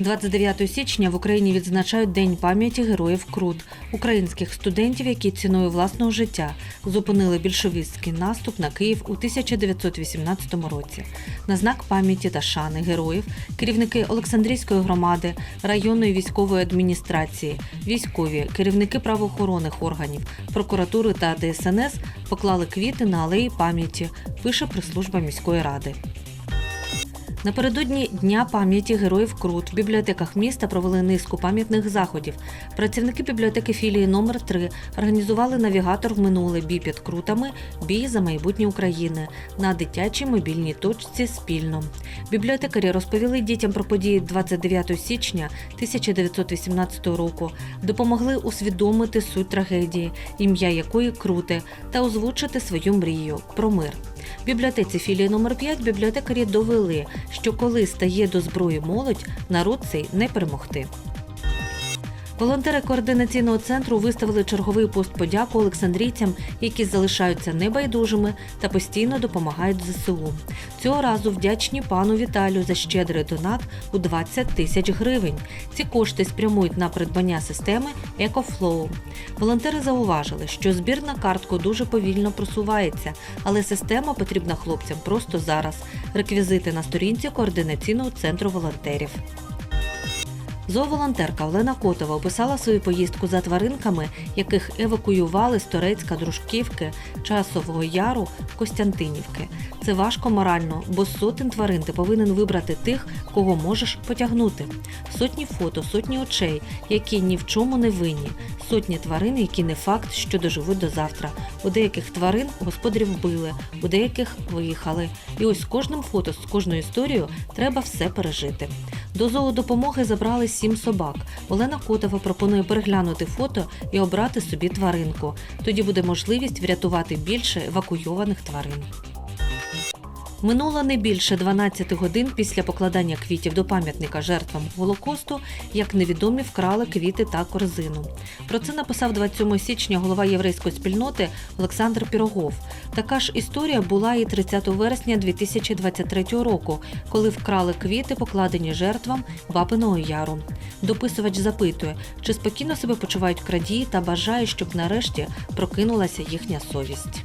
29 січня в Україні відзначають День пам'яті героїв Крут, українських студентів, які ціною власного життя зупинили більшовістський наступ на Київ у 1918 році. На знак пам'яті та шани героїв керівники Олександрійської громади, районної військової адміністрації, військові, керівники правоохоронних органів, прокуратури та ДСНС поклали квіти на алеї пам'яті, пише прес-служба міської ради. Напередодні Дня пам'яті героїв Крут в бібліотеках міста провели низку пам'ятних заходів. Працівники бібліотеки філії номер 3 організували навігатор в минуле бій під крутами Бій за майбутнє України на дитячій мобільній точці спільно. Бібліотекарі розповіли дітям про події 29 січня 1918 року, допомогли усвідомити суть трагедії, ім'я якої круте, та озвучити свою мрію про мир. В бібліотеці філії номер 5 бібліотекарі довели, що коли стає до зброї молодь, народ цей не перемогти. Волонтери координаційного центру виставили черговий пост подяку олександрійцям, які залишаються небайдужими та постійно допомагають ЗСУ. Цього разу вдячні пану Віталію за щедрий донат у 20 тисяч гривень. Ці кошти спрямують на придбання системи EcoFlow. Волонтери зауважили, що збір на картку дуже повільно просувається, але система потрібна хлопцям просто зараз. Реквізити на сторінці координаційного центру волонтерів. Зооволонтерка Олена Котова описала свою поїздку за тваринками, яких евакуювали з Торецька, Дружківки, Часового Яру, Костянтинівки. Це важко морально, бо сотень тварин ти повинен вибрати тих, кого можеш потягнути. Сотні фото, сотні очей, які ні в чому не винні, сотні тварин, які не факт, що доживуть до завтра. У деяких тварин господарів вбили, у деяких виїхали. І ось з кожним фото, з кожною історією треба все пережити. До зоодопомоги забрали сім собак. Олена Котова пропонує переглянути фото і обрати собі тваринку. Тоді буде можливість врятувати більше евакуйованих тварин. Минуло не більше 12 годин після покладання квітів до пам'ятника жертвам Голокосту, як невідомі вкрали квіти та корзину. Про це написав 27 січня голова єврейської спільноти Олександр Пірогов. Така ж історія була і 30 вересня 2023 року, коли вкрали квіти, покладені жертвам Бабиного Яру. Дописувач запитує, чи спокійно себе почувають крадії та бажає, щоб нарешті прокинулася їхня совість.